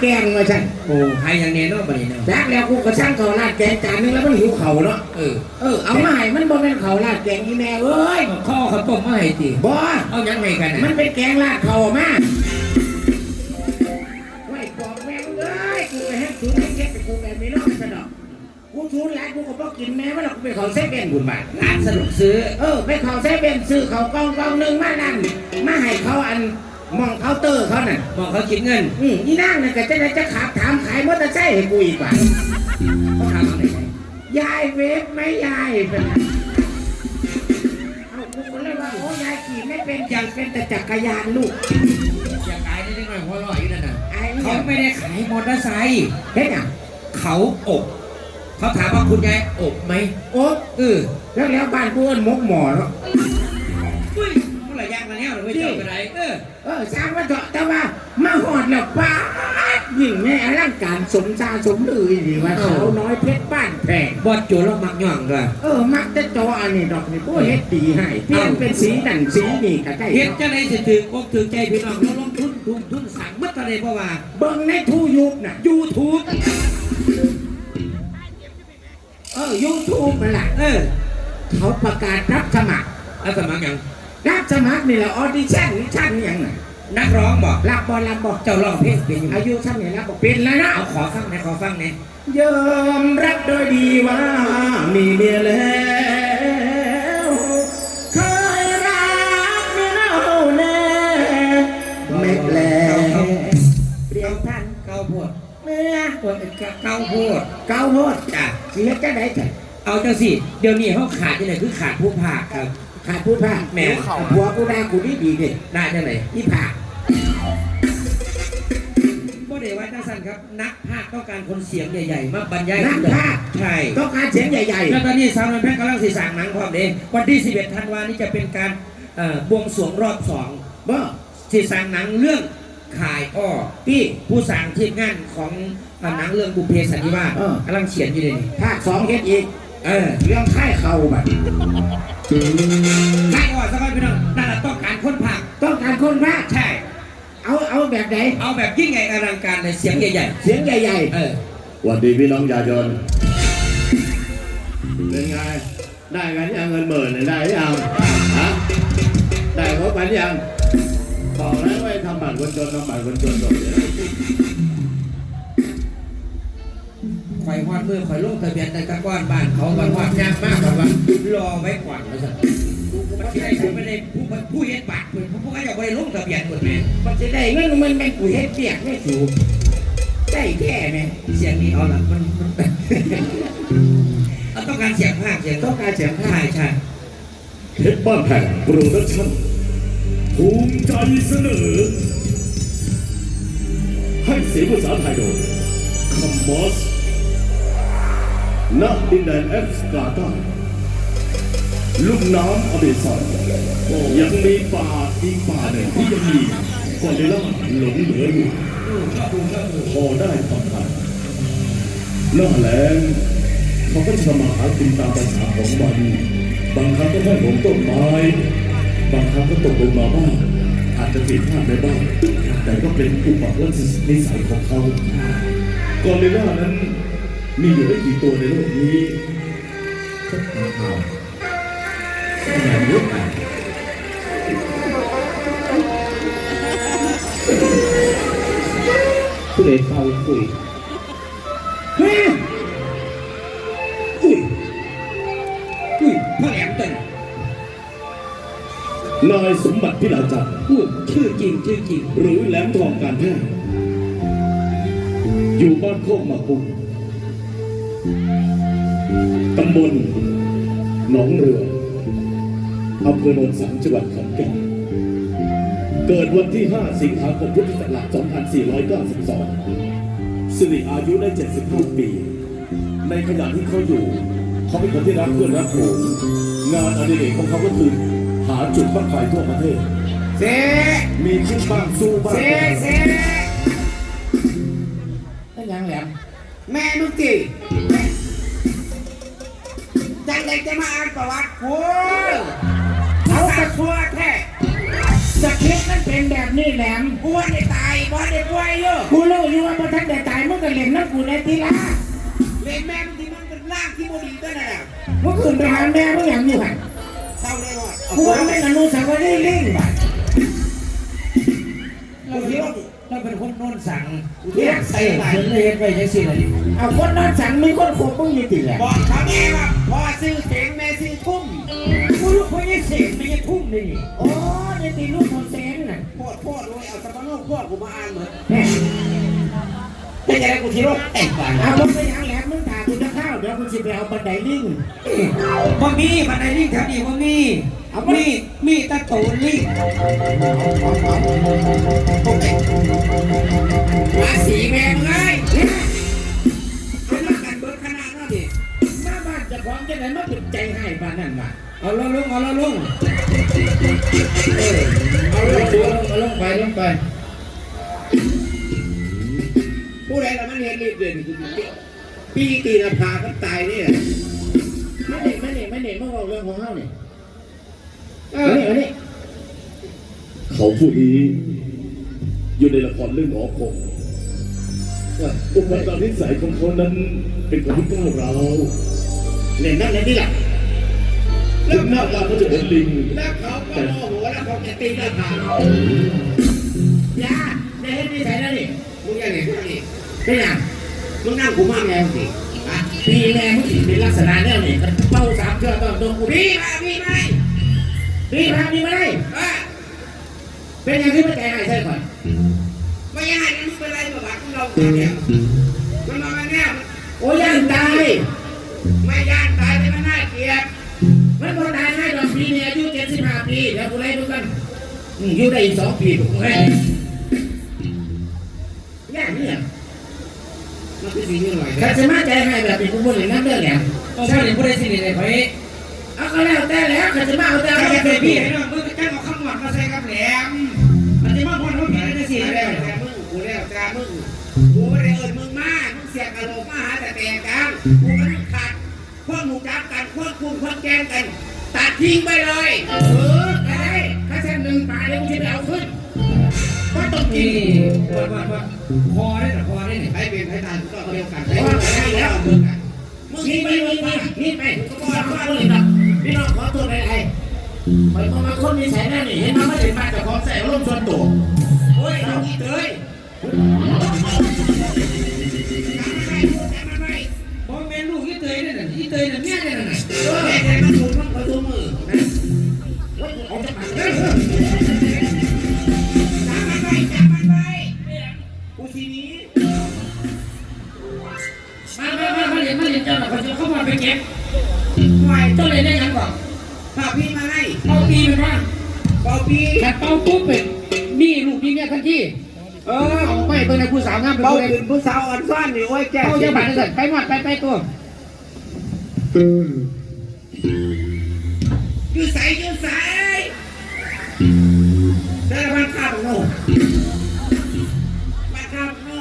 แกงมาฉันโอ้ให้อย่างนี้เนาะบัดนี้เนาะจากแล้วกูก็สั่งเขาวราดแกงจานนึงแล้วมันหิวเข่าวเนาะเออเออเอามาให้มันบ่เป็นเขาวราดแกงอีแม่เอ้ยข้อเขาวต้มมาให้ติบ่เอาหยังให้กันน่ะมันเป็นแกงราดเขาวมาไว้ปอกแม่มึงเอ้ยกูไปให้ชูให้เก็บไปกูแบบไม่รอดซะดอกกูชูหลายกูก็บ่กินแม่มันหรอกกูไปเขาเซเว่นบุญบาทร้านสะดวกซื้อเออไปเขาเซเว่นซื้อเขากองกองหนึ่งมานั่นมาให้เขาอัน มองเคาน์เตอร์เขาน่ะบอกเขาคิดเงิน อืมอีนั่งน่ะก็จะได้จะขับถามขายมอเตอร์ไซค์ให้กูอีกว่าเขาถามเอาไหนไปยายเวฟไหมยายเป็นไงเอากูก็เลยว่าโอ้ยายขี่ไม่เป็นอย่างเป็นแต่จักรยานลูกอยากขายได้ได้หน่อยหัวเร้อยอยู่นั่นน่ะไอ้เขาเนี่ยไม่ได้ขายมอเตอร์ไซค์เฮ็ดอะเขาอบเขาถามว่าคุณยายอบไหมโอ้เออแล้วแล้วบ้านกูเอิ้นมกหมอเนาะ ไม่เจอไปไหนเออเออสร้างว่าเถอะแต่ว่ามาหอดแล้วป้าดยิ่งแม่อลังการสมชาสมลือดีว่าสาวน้อยเพชรบ้านแพงบอดโจรแล้วมักย่องด้วยเออมักจะจออันนี้ดอกนี่ผู้เฮ็ดดีให้เปลี่ยนเป็นสีนั่นสีนี่ก็ได้เฮ็ดเนาะจะได้สิถือกอกถือใจพี่น้องแล้วลงทุนทุนทุนสั่งมัดอะไรเพราะว่าเบิ่งในทูยูบน่ะยูทูบเออยูทูบนั่นแหละเออเขาประกาศรับสมัครแล้วสมัครยัง รับสมัครนี่แหละออดิชั่นชั่นยังไงนักร้องบอกรับบอลรับบอลเจ้าร้องเพลงเป็นอยู่อายุชั่นนี่รับบอกเป็นแล้วนะเอาขอฟังหนะขอฟังหนะยอมรับโดยดีว่ามีเมียแล้วเคยรักเมียเราแน่ไม่แปลเปลี่ยนพันเก้าโพดเมื่อโอ้ยเก้าโพดเก้าโหดจ้ะสิเฮ็ดจะได้จ้ะเอาจังสิเดี๋ยวนี้เขาขาดที่ไหนคือขาดผู้ภาคครับ ขาดพูดผ้าแม่ผัวกูด่ากูดีดีๆเด็ได้จังไหนอีผากบ่ได้ว่าจังสั่นครับ นักภาคต้องการคนเสียงใหญ่ๆ มาบรรยายนักพากย์ใช่ต้องการเสียงใหญ่แล้วตอนนี้สาวน้อยแพทย์กำลังสีสร้างหนังความเด้วันที่ 11 ธันวานี้จะเป็นการเอ่อบวงสรวงรอบสองๆบ่สีสร้างหนังเรื่องขายอ้อพี่ผู้สร้างทีมงานของเอ่อหนังเรื่องบุพเพสันนิวาสเออกำลังเขียนอยู่เลยนี่ภาคสองเฮ็ดอีก เออเรื่องค่ายเข่าแบบขายอ้อสักวันพี่น้องนั่นแหละต้องการคนภาคต้องการคนภาคใช่ เอาเอาแบบไหนเอาแบบยิ่งใหญ่อลังการเลยเสียงใหญ่เสียงใหญ่ๆ เออสวัสดีพี่น้องยายนเป็นไง ได้กันยังเงินหมื่นเนี่ยได้ยังฮะได้ครบกันยังบอกแล้วว่าให้ทำบัตรคนจนทำบัตรคนจนก่อนเดี๋ยว ข่อยฮอดมือข่อยลงทะเบียนในตะก้อนบ้านเขาบันฮอดยากมากกว่ารอไว้ก่อนว่าสั่นมันสิได้ผมไม่ได้ผู้ผู้เฮ็ดบัตรเพิ่นผู้ก็จะได้ลงทะเบียนหมดแม่มันจะได้เงินมันเป็นกูเฮ็ดเปียกไม่ถูกได้แค่ไหมเสียงนี้เอาละมันมันเอาต้องการเสียงภาคเสียงต้องการเสียงภาใช่คใช่เพชรบ้านแผ่นโปรดักชั่นภูมิใจเสนอ ให้เสียงภาษาไทยโดยคัมมอส ณดินแดนแอฟริกาใต้ลุ่มน้ำอเมซอนยังมีป่าอีกป่าหนึ่งที่ยังมีกอริลลาหลงเหลืออยู่พอได้ทำทันหน้าแรงเขาก็จะมาหากินตามภาษาของมันบางครั้งก็ให้ผมต้นไม้ บางครั้งก็ตกลงมาบ้างอาจจะผิดพลาดไปบ้างแต่ก็เป็นอุปนิสัยของเขากอริลลานั้น มีอยู่ไม่กี่ตัวในโลกนี้ก็หาเอาอย่างเยอะไปผู้ใดเฝ้าคุยเฮ้ยอุ้ยอุ้ยพ่อแหลมเต้นนายสมบัติพิลาจันทร์อุ้ยชื่อจริงชื่อจริงหรือแหลมทองการแพทย์อยู่บ้านโคกมาปุ บลหนองเรืออำเภอโนนสังจังหวัดขอนแก่นเกิดวันที่ 5 สิงหาคมพุทธศักราช 2492 สิริอายุได้ 75 ปี ในขณะที่เขาอยู่ เขาเป็นคนที่รักเพื่อนรักฝูงงานอดิเรกของเขาก็คือ หาจุดบั้งไฟทั่วประเทศ เซ่มีคิดบ้างสู้บ้าง นแบบนี้แหลมกูว่าได้ตายบ่ได้ป่วยเยอะกูรู้อยู่ว่าพอท่านได้ตายมึงก็เล่นน้ำกูในทีละเล่นแม่งที่มันเป็นร่างที่บ่ดีตัวนั่นน่ะมึงขึ้นไปหาแม่มึงอย่างนี้หันเศร้าเลยหมดกูว่าไม่อนุสาวรีย์ลิงบ่ะเราคิดว่าเราเป็นคนโน่นสั่งเนี่ยใส่เห็นเลยเห็นไปจังซี่เลยเอาคนนอนสั่งมีคนโคบมึงอยู่ติแหละบอกเขาแม่ว่าพ่อซื้อเสียงแม่ซื้อทุ่มกูรู้คนนี้เสียงไม่ใช่ทุ่มนี่โอ้ในตีลูกคนเซนน่ะ โคตรโคตรเลยเอาสปาโน่พวกกูมาอ่านเหมือนแม่เป็นยังไงกูทีรถแต่งก่อนเอามึงไปยังแหลมมึงถ่ายกูจะข้าวเดี๋ยวกูจะไปเอาบันไดลิงบ่มีบันไดลิงแถวนี้บ่มีเอามีมีตะตูนลิงมาสีแม่มึงไงเป็นรักกันเบิดขนาดนั้นดิมาบ้านจะของจะไหนมาเป็นใจให้บ้านนั่นว่ะเอาละลุงเอาละลุงเอาลงเอา ลงไปลงไป ผู้ใดละมันเห็นรีบเด่นปีตีละพาก็ตายเนี่ยไม่เด็ไม่เด็ไม่เด็มาบอกเรื่องของเฮานี่เอเอาอนี่เอานี่เขาผู้นี้อยู่ในละครเรื่องหมอคงว่าอุปการนิสัยของเขานั้นเป็นคนที่ก้าวร้าวเล่นนั่นเล่นนี่แหละ ถึงหน้าตาเขาจะเหมือนลิง แล้วเขาก็โมโหแล้วเขาจะตีละพาผากย่าได้เห็นนิสัยแล้วนี่มึงยังไงพวกนี้เป็นหยังมึงนั่งกูมากแมวสิอะปีแม่มึงสิเป็นลักษณะแนวนี่กันเป้าสามเทื่อต้องตรงกูพี่มาพี่ไม่พี่พาพี่มาได้เออเป็นยังที่ไม่ใจหายใช่ก่อนไม่ยังไงมึงเป็นไรมาบัดมึงเราเนี่ยมันมาแน่โอ้ยย่านตาย อืมอยู่ได้อีกสองปีถูกไหมย่านนี่อะมันคือสิ่งที่หน่อยถ้าจะมาใจให้แบบนี้กูบ่เล่นน้ำเรื่องแหลมต้องใช่ผู้ใดสิ่งใดไปเอาก็แล้วแต่แล้วข้าจะมาเอาแต่ถ้าเอาจะแต่เป็นพี่พี่ให้น้องมึงจ้างเอาคำหวานมาใส่กับแหลมมันจะมาพอนเขาผิดได้สิแล้วแต่มึงกูแล้วแต่มึงกูไม่ได้เอิญมึงมามึงเสียกระโหลกมาหาแต่แต่กันกูไม่ได้ขาดควบหมูจับกันควบคุมควบแกงกัน ตัดทิ้งไปเลยเออได้ถ้าเส้ นึงตายแล้วกูจะไปเอาขึ้นก็ต้องกินว่าว่าว่าพอได้หรอพอได้เนี่ยให้เป็นให้ตายก็เรียกกันพอได้แล้วมึงกันมึงนี่คิดไปมึงไปนี่ไปก็มาคนเลยนะพี่น้องขอตัวไปไอ้ไปมาคนมีแสนแน่นี่เห็นมั้ยไม่ถึงมาจากคอ เป่าเลยขึ้นผู้สาวอ่อนซ่อนนี่โอ้ยแก่เอาเยอะไปเลยไปหมดไปไปตัวยืดใส่ยืดใส่แต่ละบ้านข้าของโน่บ้านข้าของโน่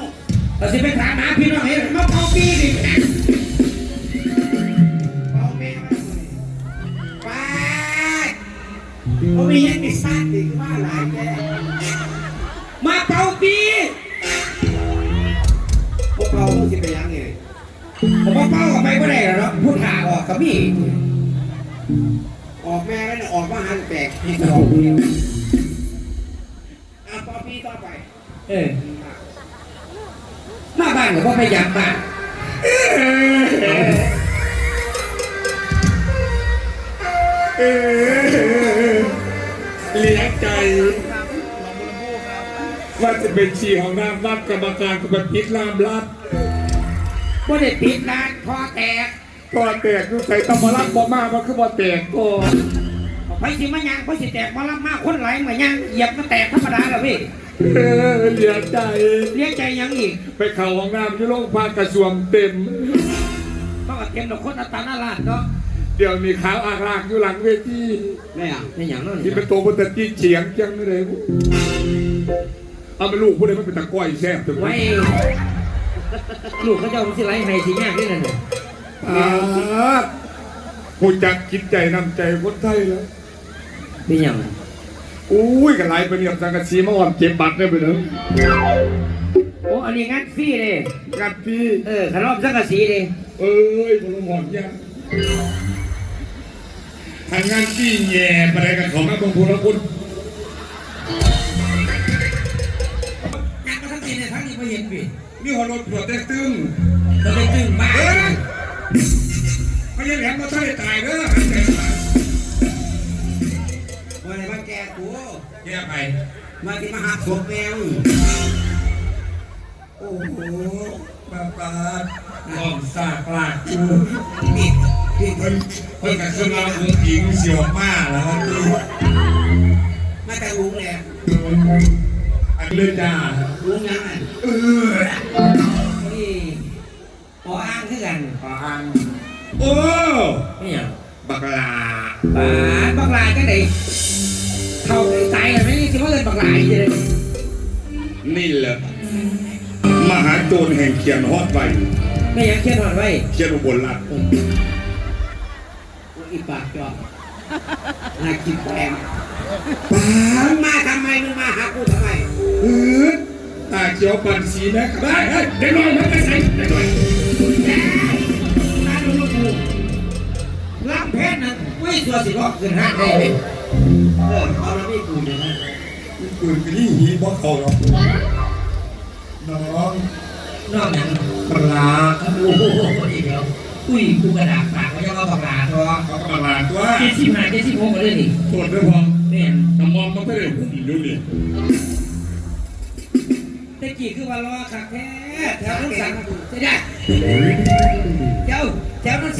เราสิไปถามหาพี่น้องเห็นมาเป่าพี่ดิเป่าแม่มาเลยไปเขามียังมีซาดดิว่าหลายแก่ ผมว่าเป่ากับไปก็ได้แล้วพูดหาออกกับพี่ ออกแม่แล้วออกมาหันแตกให้ออกเดียวอะปอพี่ต่อไป เออมาบ้านกับพ่อพยายามบ้านเลี้ยงใจว่าจะเป็นชีของน้ำรับกรรมการกับพิษลามรัด ว่าได้ปิดร้านคอแตกก็แตกดูใส่ตะมรักบ่มามันคือบ่แตกโอ้ไปสิมายังไปสิแตกมาละมากคนไหลมายังเหยียบมาแตกธรรมดาแล้วพี่เออเลี้ยงใจเลี้ยงใจยังอีก ไปเข่าห้องน้ำที่โรงพยาบาลกระทรวงเต็มก็เต็มดอกคนอัตราหน้าลาดเนาะเดี๋ยวมีขาวอากลากอยู่หลังเวทีไม่อะไม่อย่างนั้นที่เป็นตัวบนตะกี้เฉียงจังเลยเอาไปลูกผู้ใดมันเป็นตะก้อยแซ่บถึงไว้ ลูกเขาเจ้าสิไหลให้สิยากนี่นั่นน่ะอ่าผู้จักคิดใจนำใจคนไทยแล้วเป็นอย่างอุ้ยกันไรเป็นกับสังกะสีมาอ่อนเก็บบัตรได้ไปเถอะโอ้อันนี้งั้นฟรีเลยกัดพี่เออขนมสังกะสีเลยเอ้ยพลหมอนยังทางงานที่แย่ไปไหนกันของนักลงทุนแล้วคุณ เห็นพี่มีหัวรถปวดแต่ตึงมันเป็นตึงบ้าเอ้ยไม่ใช่แหลมมาทะเลตายเด้อวันไหนมาแกกูแย่ไปมาที่มหาศพแมวโอ้โหปาปาลองซากลากกูพี่พี่เพิ่นเพิ่นกับเครื่องรางของหญิงเสียวมากแล้วมาแต่ลุงแหละอันเลือจ้าลุงยังไงเออ นี่พออ้างคือกันฟังโอ้นี่ยังบักลาปาดบักลายก็ได้เท่าใจเลยไม่สิว่าเลยบักลายเลยนี่แหละมหาโจรแห่งเขียนฮอดไวไม่ยังเขียนหอดไว้เขียนอุบลรัฐอีปากจอบน่ากินแพงมึงมาทำไมมึงมาหากูทำไมเออ ตาเขียวปันสีแม่กับได้เฮ้ยเด็กน้อยมาได้ไหนเด็กน้อยรับเพชรนะไม่ตัวสิรอกขึ้นห้าได้เลยเออเอาแล้วไม่กูอย่างนั้นปืนกระดิ่งหีบ่เขาหรอกน้องน้อกนั้นปลาโอ้โหอีกแล้วอุ้ยกูกระดาษปากเขาจะเอาบักลาทอเขาก็ปลาตัวเจ็ดสิบห้าเจ็ดสิบหกมาเลยนี่โทษด้วยพอแม่นน้ำมอมมันไม่ได้หุ่นดูดิแต่กี่คือว่ารอขักแท้แถวนั้นสั่งจะได้เจ้าแถวนั้น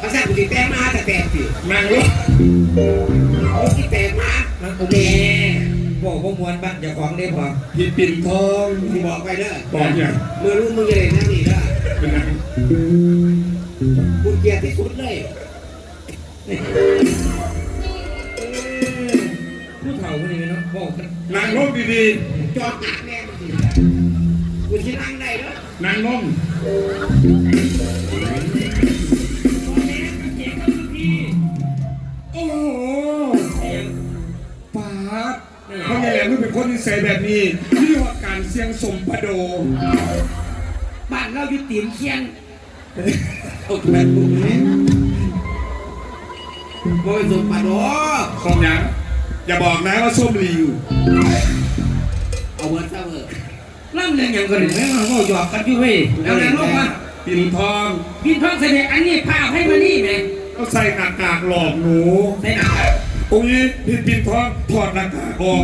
ภาษากูติแปลมาแต่แปลสินางรถกูติแปลมามันกูแม่บอกว่ามวนบ้านเจ้าของได้พอพี่ปิ่นทองมึงบอกไปเด้อบอกอย่างเมื่อรู้มึงจะเล่นนั่นนี่เด้อเป็นไงกูเกลียดที่สุดเลย ดีจอดหนักแน่มันสิกูชินั่งได้เด้อๆนางน้องโอ้โหปาดเขาใหญ่แหลมไม่เป็นคนนิสัยแบบนี้ที่เรียกว่าการเสียงสมประโด บ้านเราอยู่ตีมเคียงเอาแม่กูนี่บอยสมบัติโอ้ ส้มยังอย่าบอกนะว่าส้มริว ล่ำเรียนอย่างกันเลยนะเขาหยอกกันอยู่เว้ยแล้วนางลูกมาปิ่นทองพี่ท้องเสด็จอันนี้พาให้มานี่ไหมเขาใส่หน้ากากหลอกหนูใส่หนักตรงนี้พี่ปิ่นทองถอดหน้ากากออก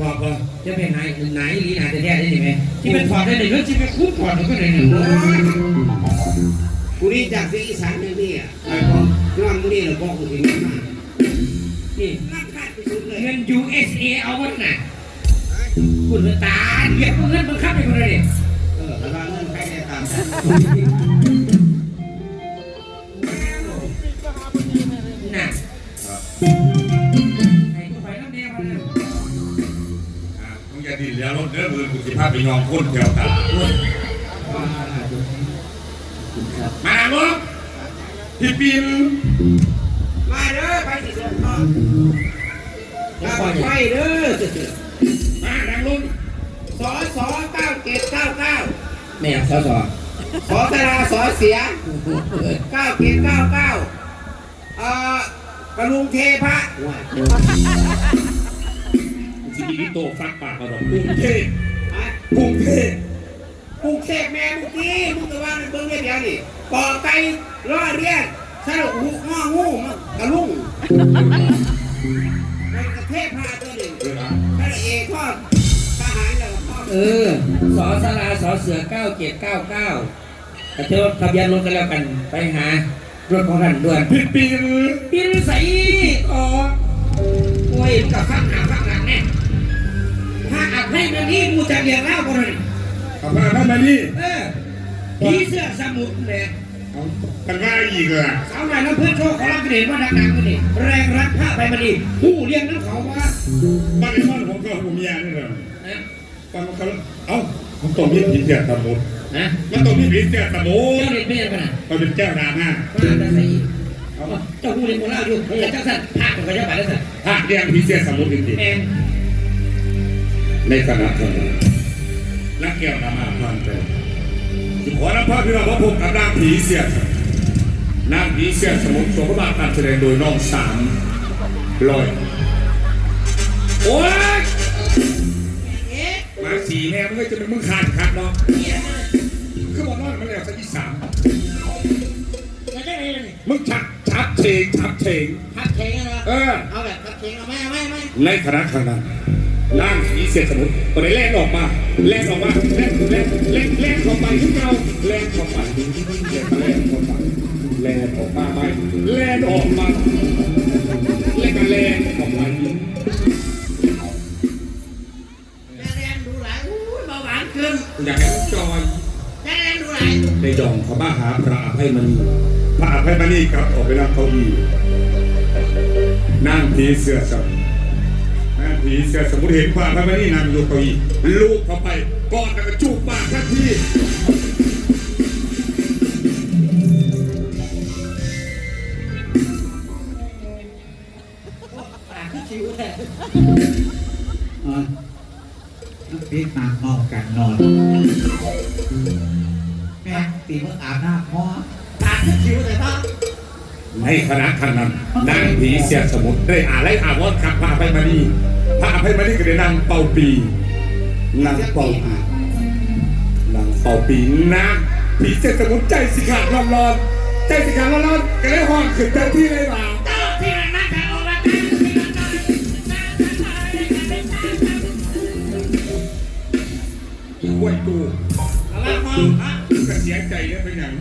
ว่าว่าจะเป็นไหนไหนลีไหนจะแท้ได้ไหมที่เป็นถอดได้เลยแล้วที่เป็นคุ้มถอดก็ได้หนึ่งกูนี่จากเสียงอีสานเนี่ยนี่อะไอ้พ่อย้อนกูนี่เราบอกกูถึงนี่มานี่น่าคาดที่สุด เลยเงิน USA เอาไว้น่ะคุณตาเรียกเงินบังคับให้คนเลยเออแล้วก็เงินใครได้ตามนั้นน่ะไอ้ผู้ไปน้ำแดงมันอะมึงอย่าดิ้นแล้วรถเด้อมือกูสิพาไปยองก้นแถวตามาลูกพี่ปิ่นมาเด้อไปสิสมพ่อ มาไปเด้อมาดังลุงสอสอเก้าเจ็ดเก้าเก้าแม่สอสอสอสลาสอเสียเก้าเจ็ดเก้าเก้าเอ่อกระลุงเทพะสิบิโตฟักปากกระดองกรุงเทพอะกรุงเทพปลูกเสกแม่เมื่อกี้มึงก็ว่าเบิ่งได้เดียวนี่ปอไก่รอเรียนสรุปหูง้องูกระลุง ในกระเทพพาตัวหนึ่งเออนะพระเอกทอดทหารแล้วก็ทอดเออสอสลาสอเสือเก้าเจ็ดเก้าเก้าแต่เธอทะเบียนรถกันแล้วกันไปหารถของท่านด่วนพี่ปิ่นปินใสออกโอ้ยกับข้างหน้าข้างหลังแน่ถ้าอับให้มันนี่มูจะเรียงแล้วคนนี้กลับมาทำไมนี่เออผีเสื้อสมุทรเนี่ย เอากันว่าอีกอะสาวหน่อยน้ำเพื่อนโชคของเราเด่นว่าดังๆกันนี่แรงรักผ้าไปมาดีผู้เลี้ยงน้ำเขาว่าบ้านในบ้านผมก็หูเมียนี่แหละนะตอนมันเขาเอ้าผมต้องมีผีเสียตาหมดเนะมันต้องมีผีเสียสมุเจ้านเด็ดไม่ยังขนาดมันเป็นแก้วดราม่าว่าจะใส่เจ้าผู้เรียนโมล่าอยู่เขาอยากจ้างสัตว์พากับกระยาบาดแล้วสัตว์ภาคเรียงผีเสียสมุนจริงแมงๆในคณะทำงานนักแก้วดราม่าพลันไปขอรับพระพี่น้องพระพรหมกับนางผีเสีย นางผีเสียสมุนสมบัติการแสดงโดยน้องสามลอยโอ้ยมาสีแม่มันก็จะเป็นมึงขาดขาดเนาะคือบอกว่ามันแล้วสักที่สามแล้วได้ไงล่ะนี่มึงชักชักเชงชักเชงพักเค้งนะเออเอาแบบพักเค้งเอาไม่เอาไม่ไม่ในคณะครั้งนั้นร่างผีเสียสมุนก็ได้แล่นออกมาแล่นออกมาแล่นแล่นแล่นแล่นเข้าไปทุกเราแล่นเข้าไป แลนออกมาไปแลนออกมาแลนกันแลนออกม่แรงดูหลายอุ้ยเบาหวานขึ้นอยากให้จอยแม่แรงดูหลายในดองเขามาหาพระอภัยมณีพระอภัยมณีครับออกไปนั่งเก้าอี้นั่งผีเสื้อสมุนนั่งผีเสื้อสมุนเห็นพระอภัยมณีนั่งอยู่เก้าอี้ลูกเข้าไปกอดแล้วก็จูบปากทันที ท้นอนปีกมาเมากันนอน แม่ตีเมื่ออาบน้ำพ่อปากคือคิ้วแต่พ่อในคณะครั้งนั้นนางผีเสียสมุนได้อ่านไล่อ่านว่าพระอภัยมณีพระอภัยมณีก็ได้นางเป่าปีนางเป่าปีนางเป่าปีนางผีเสียสมุนใจสิขาดร้อนร้อนๆใจสิขาดร้อนร้อนๆก็เลยห้องขึ้นเต็มที่เลยว่าเจ้าที่นั่นนะแต่โอละ กันที่นั่นนะห้วยกูเอาละพ่อฮะก็เสียใจเนี่ยเป็นอย่าง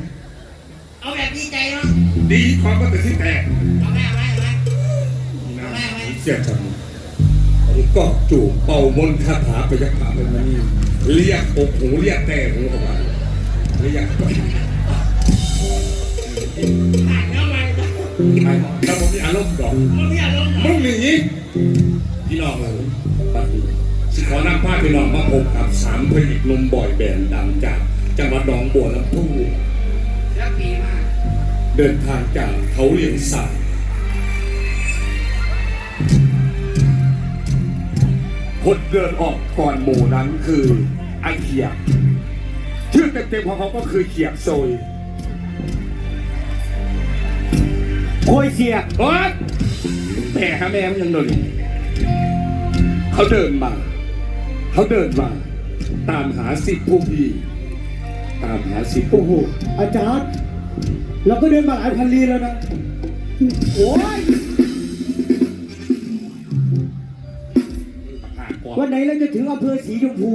เอาแบบดีใจเนาะดีความก็แต่ที่แตกเอาแม่เอาแม่เอาแม่นางผีเสียสมุนอันนี้ก็จูบเป่ามนต์คาถาไปยักษ์ขาเป็นมานี่เรียกอกหูเรียกแต่หูออกมาเรียกขาดแล้วไงแล้วผมมีอารมณ์ดอกมันไม่อารมณ์หรอมึงหนีพี่น้องเลยปัดนี้สิ ขอนำพาพี่น้องมาพบกับสามพระเอกหนุ่มบ่อยแบนด์ดังจาก จังหวัดหนองบัวลำพูแล้วปีมาเดินทางจากเขาเลียงสายคนเดินออกก่อนหมู่นั้นคือไอเขียบชื่อเต็มๆของเขาก็คือเขียบโซยโอยเสียโอ๊ยแม่ฮะแม่มันยังเดินอยู่เขาเดินมา เขาเดินมา ตามหาสิทธิผู้พี่ ตามหาสิทธิผู้โอ้โห อาจารย์ เราก็เดินมาหลายพันลีแล้วนะ โอ้ยหาก่อนวันไหนเราจะถึงอำเภอสีชมพู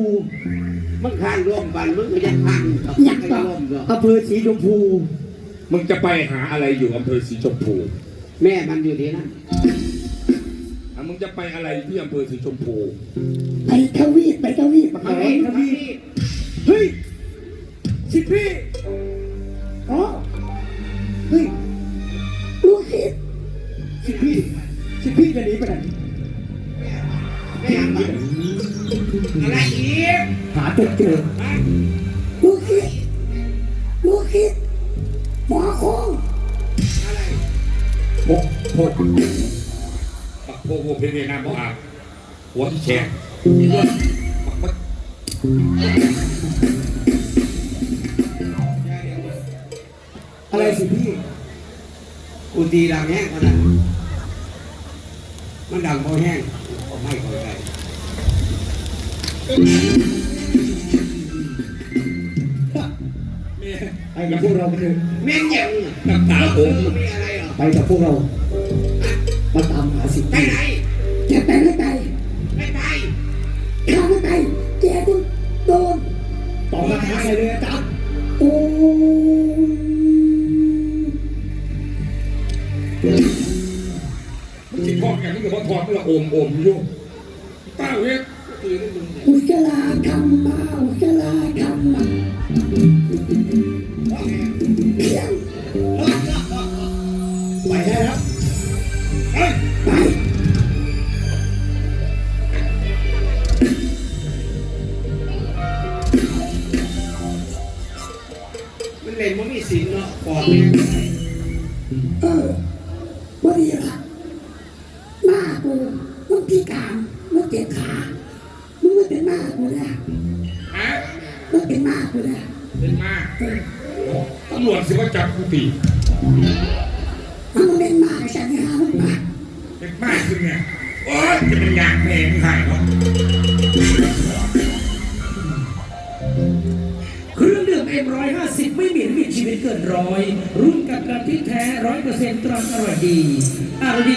มันข้างร่วมกันมึงก็ยังข้างอยากไปกลับร่วมก็อำเภอสีชมพู มึงจะไปหาอะไรอยู่อำเภอสีชมพู แม่มันอยู่ที่นั่นอะ มึงจะไปอะไรที่อำเภอสีชมพูไปทวีปไปทวีปมาไปทวีปเฮ้ยสิพี่อ๋อเฮ้ยลูกศิษย์สิพี่สิพี่จะหนีไปไหนแม่มันอะไรอีกหาจนเจอลูกศิษย์ลูกศิษย์หมอคงอะไรโพก โพกปักโพกโพกเพลงน้ำบ่อาบหัวที่แฉกปักปักอะไรสิพี่กูตีดังแห้งขนาดมันดังพอแห้งผมไม่พอใจไปกับพวกเราไปเถอะแม่งยังน้ำตาโอเอมอมีอะไรเหรอไปกับพวกเรามาตามหา สิไปพี่ไหนแกไปไม่ไปไม่ไปข้าไม่ไปแกต้องโดนต่อมาหาใครเลยอาจารย์โอ้มึงจิตทอดกันมึงกับว่าทอดมึงละโอมโอมอยู่เต้าเนี่ยอุจจาราคำมาอุจจาราคำ เออวันนี้ละมากูมึงพิการมึงเจ็บขามึงไม่เป็นมากูเลยฮะมึงเป็นมากูเลยเป็นมาตำรวจสิว่าจับกูตี ตชีวิ